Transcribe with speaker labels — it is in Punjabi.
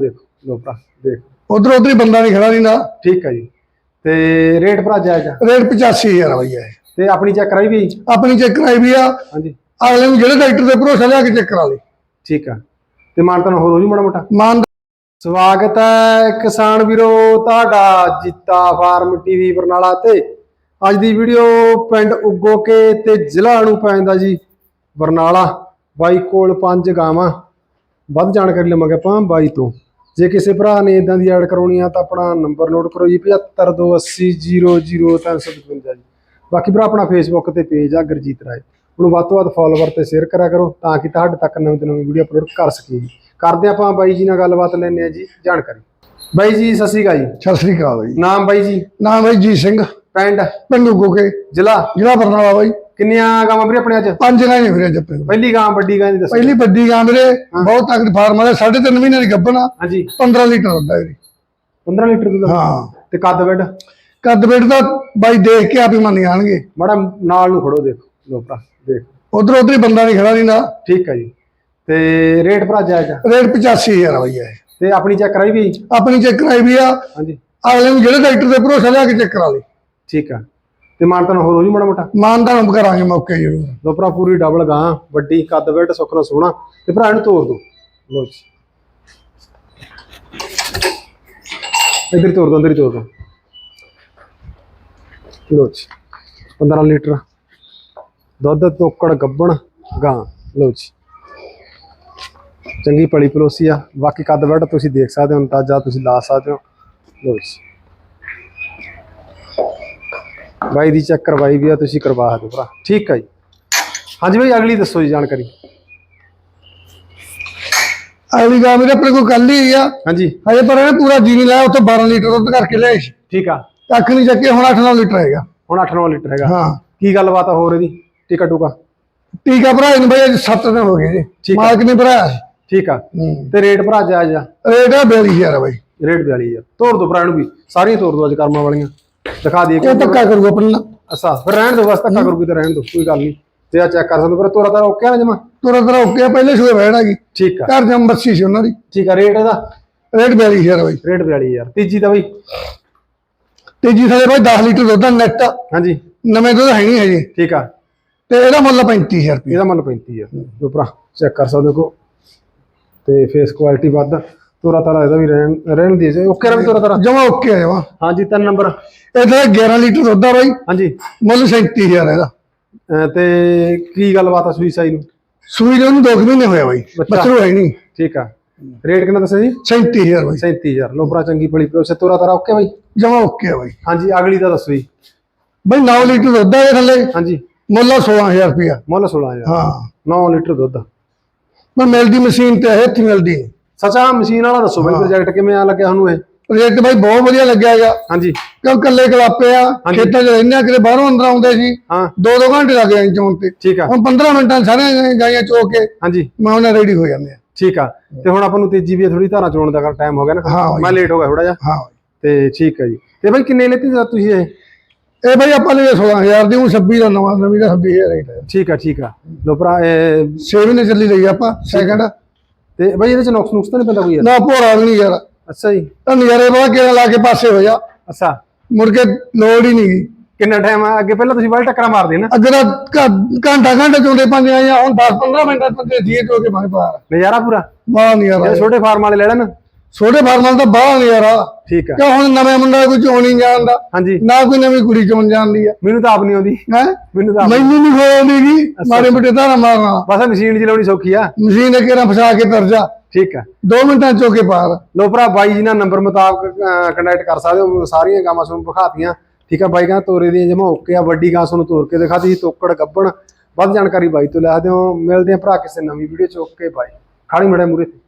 Speaker 1: ਦੇਖੋ ਲੋ ਭਰਾ ਦੇਖ।
Speaker 2: ਉਧਰ ਉਧਰ ਹੀ ਬੰਦਾ ਨਹੀਂ ਖੜਾ ਨਹੀਂ ਨਾ
Speaker 1: ਠੀਕ ਹੈ ਜੀ। ਤੇ ਰੇਟ ਭਰਾ ਜਾਇਜ਼ ਆ?
Speaker 2: ਰੇਟ 85000 ਬਈ ਇਹ।
Speaker 1: ਤੇ ਆਪਣੀ ਚੈੱਕ ਕਰਾਈ ਵੀ
Speaker 2: ਆਪਣੀ ਚੈੱਕ ਕਰਾਈ ਵੀ ਆ।
Speaker 1: ਹਾਂਜੀ।
Speaker 2: ਅਗਲੇ ਨੂੰ ਜਿਹੜੇ ਡਾਕਟਰ ਦੇ ਭਰੋਸਾ ਲਿਆ ਕੇ ਚੈੱਕ ਕਰਾ ਲਈ
Speaker 1: ਠੀਕ ਆ। ਤੇ ਮਾਨਤਨ ਹੋਰ ਹੋ ਜੂ ਮਾੜਾ ਮੋਟਾ?
Speaker 2: ਮਾਨ
Speaker 1: ਸਵਾਗਤ ਹੈ ਕਿਸਾਨ ਵੀਰੋ ਤੁਹਾਡਾ ਜੀਤਾ ਫਾਰਮ ਟੀਵੀ ਬਰਨਾਲਾ ਤੇ। ਅੱਜ ਦੀ ਵੀਡੀਓ ਪਿੰਡ ਉਗੋਕੇ ਤੇ ਜ਼ਿਲ੍ਹਾ ਨੂੰ ਪੈਂਦਾ ਜੀ। ਬਰਨਾਲਾ ਬਾਈ ਕੋਲ ਪੰਜ ਗਾਵਾਂ। ਵੱਧ ਜਾਣਕਾਰੀ ਲਵਾਂਗੇ ਆਪਾਂ ਬਾਈ ਤੋਂ। ਜੇ ਕਿਸੇ ਭਰਾ ਨੇ ਇਦਾਂ ਦੀ ਐਡ ਕਰਾਉਣੀ ਆ ਤਾਂ ਆਪਣਾ ਨੰਬਰ ਨੋਟ ਕਰੋ ਜੀ 7528000355 ਜੀ ਬਾਕੀ ਭਰਾ ਆਪਣਾ ਫੇਸਬੁੱਕ ਤੇ ਪੇਜ ਆ ਗੁਰਜੀਤ ਰਾਏ। ਉਹਨੂੰ ਵੱਧ ਤੋਂ ਵੱਧ ਫਾਲੋਵਰ ਤੇ ਸ਼ੇਅਰ ਕਰਿਆ ਕਰੋ ਤਾਂ ਕਿ ਤੁਹਾਡੇ ਤੱਕ ਨਵੀਂ ਤੋਂ ਨਵੀਂ ਵੀਡੀਓ ਅਪਲੋਡ ਕਰ ਸਕੀਏ ਜੀ। ਕਰਦੇ ਆਪਾਂ ਬਾਈ ਜੀ ਨਾਲ ਗੱਲਬਾਤ ਲੈਣੇ ਆ ਜੀ ਜਾਣਕਾਰੀ। ਬਾਈ ਜੀ ਸਤਿ ਸ਼੍ਰੀ ਅਕਾਲ ਜੀ।
Speaker 2: ਸਤਿ ਸ੍ਰੀ ਅਕਾਲ ਬਈ
Speaker 1: ਨਾਮ ਬਾਈ ਜੀ?
Speaker 2: ਨਾਮ ਹੈ ਜੀ ਸਿੰਘ।
Speaker 1: ਪਿੰਡ?
Speaker 2: ਪਿੰਡੂ ਗੋਕੇ
Speaker 1: ਜ਼ਿਲ੍ਹਾ?
Speaker 2: ਜ਼ਿਲ੍ਹਾ ਬਰਨਾਲਾ ਬਾਈ।
Speaker 1: ਕਿੰਨੀਆਂ ਗਾਵਾਂ ਵੀਰੇ ਆਪਣੇ ਅੱਜ?
Speaker 2: ਪੰਜ ਗਾਂ ਨੇ ਵੀਰੇ ਜੱਪੇ
Speaker 1: ਪਹਿਲੀ ਗਾਂ ਵੱਡੀ ਗਾਂ ਦੀ ਦੱਸੋ।
Speaker 2: ਪਹਿਲੀ ਵੱਡੀ ਗਾਂ ਵੀਰੇ ਬਹੁਤ ਤਕੜੀ ਫਾਰਮ ਵਾਲੇ 3.5 ਮਹੀਨੇ ਦੀ ਗੱਭਣ ਆ।
Speaker 1: ਹਾਂਜੀ।
Speaker 2: 15 ਲੀਟਰ ਹੁੰਦਾ ਵੀਰੇ।
Speaker 1: 15 ਲੀਟਰ ਦੁੱਧ?
Speaker 2: ਹਾਂ।
Speaker 1: ਤੇ ਕੱਦ ਬੈਡ
Speaker 2: ਕੱਦ ਬੇਟ ਦਾ ਬਾਈ ਦੇਖ ਕੇ ਆਪ ਹੀ ਮੰਨ ਜਾਣਗੇ।
Speaker 1: ਮਾੜਾ ਨਾਲ ਨੂੰ ਖੜੋ ਦੇਖੋ ਲੋ ਭਰਾ ਦੇਖ।
Speaker 2: ਉਧਰ ਉਧਰ ਹੀ ਬੰਦਾ ਨਹੀਂ ਖੜਾ ਨਹੀਂ ਨਾ
Speaker 1: ਠੀਕ ਹੈ ਜੀ। ਤੇ ਰੇਟ ਭਰਾ ਆ
Speaker 2: ਰੇਟ 85000 ਬਈ ਇਹ।
Speaker 1: ਤੇ ਆਪਣੀ ਚੈੱਕ ਕਰਾਈ ਵੀ?
Speaker 2: ਆਪਣੀ ਚੈੱਕ ਕਰਾਈ ਵੀ ਆ।
Speaker 1: ਹਾਂਜੀ।
Speaker 2: ਅਗਲੇ ਨੂੰ ਜਿਹੜੇ ਡਾਕਟਰ ਦੇ ਭਰੋਸਾ ਲਿਆ ਕੇ ਚੈੱਕ ਕਰਾ ਲਈ।
Speaker 1: ਠੀਕ ਆ। ਤੇ ਮਾਨਤਨ ਹੋਰ ਹੋ ਜੂ ਮਾੜਾ ਮੋਟਾ?
Speaker 2: ਮਾਨਦਾਨ ਕਰਾਂਗੇ ਮੌਕੇ ਜ਼ਰੂਰ
Speaker 1: ਲੋ ਭਰਾ ਪੂਰੀ ਡਬਲ ਗਾਂ ਵੱਡੀ ਕੱਦ ਬੈਡ ਸੁੱਕਣਾ ਸੋਹਣਾ। ਤੇ ਭਰਾ ਇਹਨੂੰ ਤੋੜ ਦੋ। ਲੋ ਜੀ। ਇਧਰ ਤੋੜ ਦੋ ਅੰਦਰ ਹੀ ਤੋੜ ਦੋ। ਲੋ ਜੀ। 15 ਲੀਟਰ। ਦੁੱਧ ਤੋਕੜ ਗੱਬਣ ਗਾਂ। ਲੋ ਜੀ। ਚੰਗੀ ਪਲੀ ਪਲੋਸੀ ਆ। ਬਾਕੀ ਕੱਦ ਬੈਡ ਤੁਸੀਂ ਦੇਖ ਸਕਦੇ ਹੋ ਅੰਦਾਜ਼ਾ ਤੁਸੀਂ ਲਾ ਸਕਦੇ ਹੋ। ਲੋ ਜੀ। ਬਾਈ ਦੀ ਚੈੱਕ ਕਰਵਾਈ ਵੀ ਆ ਤੁਸੀਂ ਕਰਵਾ ਹੋ ਭਰਾ। ਠੀਕ ਆ ਜੀ। ਹਾਂਜੀ ਬਾਈ ਅਗਲੀ ਦੱਸੋ ਜੀ ਜਾਣਕਾਰੀ।
Speaker 2: ਅਗਲੀ ਗਾਂ ਵੀਰੇ ਆਪਣੇ ਕੋਲ ਕੱਲ ਹੀ ਆ।
Speaker 1: ਹਾਂਜੀ।
Speaker 2: ਹਜੇ ਪਰ ਇਹਨੇ ਪੂਰਾ ਜੀ ਨਹੀਂ ਲਾਇਆ ਉੱਥੇ 12 ਲੀਟਰ ਦੁੱਧ ਕਰਕੇ ਲਿਆਏ ਸੀ।
Speaker 1: ਠੀਕ ਆ।
Speaker 2: ਕੱਖ ਨਹੀਂ ਚੱਕੇ ਹੁਣ 8-9 ਲੀਟਰ ਹੈਗਾ।
Speaker 1: ਹੁਣ 8-9 ਲੀਟਰ ਹੈਗਾ।
Speaker 2: ਹਾਂ।
Speaker 1: ਕੀ ਗੱਲਬਾਤ ਆ ਹੋਰ ਇਹਦੀ? ਟਿਕਾ ਟੂਕਾ?
Speaker 2: ਟੀਕਾ ਭਰਾਏ ਨੂੰ ਬਈ ਅੱਜ 7 ਦਿਨ ਹੋ ਗਏ ਜੀ।
Speaker 1: ਠੀਕ ਆ।
Speaker 2: ਮਾਲਕ ਨੇ ਭਰਾਇਆ ਸੀ।
Speaker 1: ਠੀਕ ਆ। ਤੇ ਰੇਟ ਭਰਾ ਜਾਇਜ਼ ਆ
Speaker 2: ਰੇਟ ਆ 42000 ਆ ਬਈ।
Speaker 1: ਰੇਟ 42000 ਤੋੜ ਦੋ ਭਰਾ ਨੂੰ ਵੀ। ਸਾਰੀਆਂ ਤੋੜ ਦੋ ਅੱਜ ਕਰਮਾਂ ਵਾਲੀਆਂ। ਦਿਖਾ ਦਈਏ
Speaker 2: ਇਹ ਧੱਕਾ ਕਰੂ ਆਪਣਾ। ਨਾਲ।
Speaker 1: ਅੱਛਾ ਫਿਰ ਰਹਿਣ ਦੋ ਬਸ ਧੱਕਾ ਕਰੂਗੀ ਤਾਂ ਰਹਿਣ ਦੋ ਕੋਈ ਗੱਲ ਨਹੀਂ। ਤੇ ਆ ਚੈੱਕ ਕਰ ਸਕਦੇ ਪਰ ਤੋਰਾ ਤਾਰਾ ਓਕੇ ਆ ਨਾ ਜਮਾ?
Speaker 2: ਤੁਰਾ ਤੁਰਾ ਓਕੇ ਆ, ਪਹਿਲੇ ਸੂਏ ਬੈਠਾ ਗਈ।
Speaker 1: ਠੀਕ ਆ।
Speaker 2: ਘਰ ਜੰਮ ਬੱਸੀ ਸੀ ਉਹਨਾਂ ਦੀ।
Speaker 1: ਠੀਕ ਆ ਰੇਟ ਇਹਦਾ?
Speaker 2: ਰੇਟ 42000 ਬਈ।
Speaker 1: ਰੇਟ 42000 ਤੀਜੀ ਦਾ ਬਈ?
Speaker 2: ਤੀਜੀ ਥਲੇ ਬਈ 10 ਲੀਟਰ ਦੁੱਧ ਆ ਨੈਟ
Speaker 1: ਹਾਂਜੀ।
Speaker 2: ਨਵੇਂ ਦੁੱਧ ਹੈ ਨਹੀਂ ਹਜੇ।
Speaker 1: ਠੀਕ ਆ।
Speaker 2: ਤੇ ਇਹਦਾ ਮੁੱਲ 35000 ਰੁਪਏ
Speaker 1: ਇਹਦਾ ਮੁੱਲ 35000 ਜੋ ਭਰਾ ਚੈੱਕ ਕਰ ਸਕਦੇ ਹੋ ਤੇ ਫੇਸ ਕੁਆਲਿਟੀ ਵੱਧ ਤੋਰਾ ਤਾਰਾ ਇਹਦਾ ਵੀ ਰਹਿਣ ਰਹਿਣ ਦੀ ਜੇ ਓਕੇ ਰਵੀ ਤੋਰਾ ਤਾਰਾ।
Speaker 2: ਜਮਾ ਓਕੇ ਆ ਜਮਾ।
Speaker 1: ਹਾਂਜੀ ਤਿੰਨ ਨੰਬਰ।
Speaker 2: ਇਹਦਾ 11 ਲੀਟਰ ਦੁੱਧ ਆ ਬਈ।
Speaker 1: ਹਾਂਜੀ।
Speaker 2: ਮੁੱਲ 37000 ਇਹਦਾ।
Speaker 1: ਅਹ ਤੇ ਕੀ ਗੱਲਬਾਤ ਆ ਸੂਈ ਸਾਈ ਨੂੰ?
Speaker 2: ਸੂਈ ਦੇ ਉਹਨੂੰ 2 ਮਹੀਨੇ ਹੋਇਆ ਬਈ।
Speaker 1: ਬੱਚਾ।
Speaker 2: ਬੱਚਰੂ ਹੈ ਨਹੀਂ।
Speaker 1: ਠੀਕ ਆ। ਰੇਟ ਕਿੰਨਾ ਦੱਸਿਆ ਜੀ?
Speaker 2: 37000 ਬਈ।
Speaker 1: 37000 ਲੋ ਭਰਾ ਚੰਗੀ ਪਲੀ ਪਲੋਸੇ ਤੋਰਾ ਤਾਰਾ ਓਕੇ ਬਾਈ?
Speaker 2: ਜਮਾ ਓਕੇ ਆ ਬਈ।
Speaker 1: ਹਾਂਜੀ ਅਗਲੀ ਦਾ ਦੱਸੋ ਜੀ।
Speaker 2: ਬਈ 9 ਲੀਟਰ ਦੁੱਧ ਆ ਇਹ ਥੱਲੇ।
Speaker 1: ਹਾਂਜੀ।
Speaker 2: ਮੁੱਲ ਆ 16000 ਰੁਪਇਆ।
Speaker 1: ਮੁੱਲ 16000
Speaker 2: ਹਾਂ।
Speaker 1: 9 ਲੀਟਰ ਦੁੱਧ
Speaker 2: ਪਰ ਮਿਲਦੀ ਮਸ਼ੀਨ ਤੇ ਇਹ ਇੱਥੇ ਮਿਲਦੀ। ਨਹੀਂ
Speaker 1: ਸੱਚਾ ਮਸ਼ੀਨ ਵਾਲਾ ਦੱਸੋ ਬਾਈ ਪ੍ਰੋਜੈਕਟ ਕਿਵੇਂ ਆ ਲੱਗਿਆ ਤੁਹਾਨੂੰ ਇਹ?
Speaker 2: ਰੇਟ ਬਾਈ ਬਹੁਤ ਵਧੀਆ ਲੱਗਿਆ ਹੈਗਾ।
Speaker 1: ਹਾਂਜੀ।
Speaker 2: ਕਿਉਂ ਕੱਲੇ ਕਲਾਪੇ ਆ ਖੇਤਾਂ 'ਚ ਰਹਿੰਦੇ ਆ ਕਿਤੇ ਬਾਹਰੋਂ ਅੰਦਰ ਆਉਂਦੇ ਸੀ।
Speaker 1: ਹਾਂ।
Speaker 2: ਦੋ ਦੋ ਘੰਟੇ ਲੱਗ ਜਾਂਦੇ ਚੋਣ ਤੇ।
Speaker 1: ਠੀਕ ਆ।
Speaker 2: ਹੁਣ 15 ਮਿੰਟਾਂ ਸਾਰੇ ਗਾਈਆਂ ਚੋ ਕੇ
Speaker 1: ਹਾਂਜੀ।
Speaker 2: ਮੈਂ ਉਹਨਾਂ ਰੈਡੀ ਹੋ ਜਾਂਦੇ ਆ।
Speaker 1: ਠੀਕ ਆ। ਤੇ ਹੁਣ ਆਪਾਂ ਨੂੰ ਤੇਜੀ ਵੀ ਥੋੜੀ ਧਾਰਾਂ ਚੋਣ ਦਾ ਟਾਈਮ ਹੋ ਗਿਆ ਨਾ। ਮੈਂ ਲੇਟ ਹੋ ਗਿਆ ਥੋੜਾ ਜਿਹਾ।
Speaker 2: ਹਾਂ
Speaker 1: ਤੇ ਠੀਕ ਹੈ ਜੀ। ਤੇ ਬਾਈ ਕਿੰਨੇ ਲੈਤੀ ਤੁਸੀਂ ਇਹ?
Speaker 2: ਇਹ ਬਾਈ ਆਪਾਂ ਲਈ 16000 ਦੀ ਉਹ 26 ਦਾ ਨਵਾਂ ਨਵੀਂ ਦਾ 26000 ਰੇਟ ਹੈ
Speaker 1: ਠੀਕ ਆ ਠੀਕ ਆ। ਲੋ ਭਰਾ ਇਹ
Speaker 2: 6 ਮਹੀਨੇ ਚੱਲੀ ਲਈ ਆਪਾਂ ਸੈਕਿੰਡ
Speaker 1: ਤੇ ਬਾਈ ਇਹਦੇ ਚ ਨੁਕਸ ਨੁਕਸ ਤਾਂ ਨਹੀਂ ਪੈਂਦਾ ਕੋਈ ਯਾਰ?
Speaker 2: ਨਾ ਭੋਰਾ ਵੀ ਨਹੀਂ ਯਾਰ।
Speaker 1: ਅੱਛਾ ਜੀ।
Speaker 2: ਤਾਂ ਨਜ਼ਾਰੇ ਬੜਾ ਕਿਹੜਾ ਲਾ ਕੇ ਪਾਸੇ ਹੋ ਜਾ।
Speaker 1: ਅੱਛਾ।
Speaker 2: ਮੁੜ ਕੇ ਲੋੜ ਹੀ ਨਹੀਂ। ਗਈ
Speaker 1: ਕਿੰਨਾ ਟਾਈਮ ਆ? ਅੱਗੇ ਪਹਿਲਾਂ ਤੁਸੀਂ ਬਾਲ ਟੱਕਰਾਂ ਮਾਰਦੇ ਨਾ।
Speaker 2: ਅੱਗੇ ਘ- ਘੰਟਾ ਘੰਟਾ ਚੋਂਦੇ ਪੰਜ ਆਇਆ ਹੁਣ 10 15 ਮਿੰਟਾਂ ਤੱਕ ਜੀਏ ਚੋ ਕੇ ਬਾਹਰ। ਪਾਰ
Speaker 1: ਨਜ਼ਾਰਾ ਪੂਰਾ।
Speaker 2: ਬਾਹਰ ਨਜ਼ਾਰਾ।
Speaker 1: ਛੋਟੇ ਫਾਰਮ ਵਾਲੇ ਲੈ ਲੈਣ।
Speaker 2: ਛੋਟੇ ਫਾਰਮਾਂ ਦਾ ਬਾਹਰ ਨਜ਼ਾਰਾ
Speaker 1: ਠੀਕ ਆ।
Speaker 2: ਕਿਉਂ ਹੁਣ ਨਵੇਂ ਮੁੰਡਾ ਕੋਈ ਚੋਣ ਨਹੀਂ ਜਾਣਦਾ
Speaker 1: ਹਾਂਜੀ।
Speaker 2: ਨਾ ਕੋਈ ਨਵੀਂ ਕੁੜੀ ਚੋਣ ਜਾਣਦੀ ਆ।
Speaker 1: ਮੈਨੂੰ ਤਾਂ ਆਪ ਨਹੀਂ ਆਉਂਦੀ।
Speaker 2: ਹੈ?
Speaker 1: ਮੈਨੂੰ ਤਾਂ
Speaker 2: ਮੈਨੂੰ ਨਹੀਂ ਹੋਉਂਦੀਗੀ ਮਾਰੇ ਮੁੰਡੇ ਧਾਰਾ ਮਾਰਨਾ
Speaker 1: ਬਸ ਮਸ਼ੀਨ ਚਲਾਉਣੀ ਸੌਖੀ ਆ।
Speaker 2: ਮਸ਼ੀਨ ਦੇ ਘੇਰਾ ਫਸਾ ਕੇ ਤਰ ਜਾ।
Speaker 1: ਠੀਕ ਆ।
Speaker 2: 2 ਮਿੰਟਾਂ 'ਚ ਕੇ ਪਾਰ।
Speaker 1: ਲੋ ਭਰਾ ਬਾਈ ਜੀ ਨਾਲ ਨੰਬਰ ਮੁਤਾਬਕ ਕੰਟੈਕਟ ਕਰ ਸਕਦੇ ਹੋ। ਸਾਰੀਆਂ ਗਾਵਾਂ ਤੁਹਾਨੂੰ ਵਿਖਾਤੀਆਂ। ਠੀਕ ਆ ਬਾਈ ਕਹਿੰਦਾ ਤੋਰੇ ਦੀਆਂ ਜਮਾ ਓਕੇ ਆ। ਵੱਡੀ ਗਾਂ ਤੁਹਾਨੂੰ ਤੋਰ ਕੇ ਦਿਖਾਤੀ ਤੋਕੜ ਗੱਬਣ। ਵੱਧ ਜਾਣਕਾਰੀ ਬਾਈ ਤੋਂ ਲੈ ਸਕਦੇ ਹੋ। ਮਿਲਦੇ ਆ ਭਰਾ ਕਿਸੇ ਨਵੀਂ ਵੀਡੀਓ ਚ। Okay bye. ਖਾਲੀ ਮੜਾ ਮੂਰੇ ਤੇ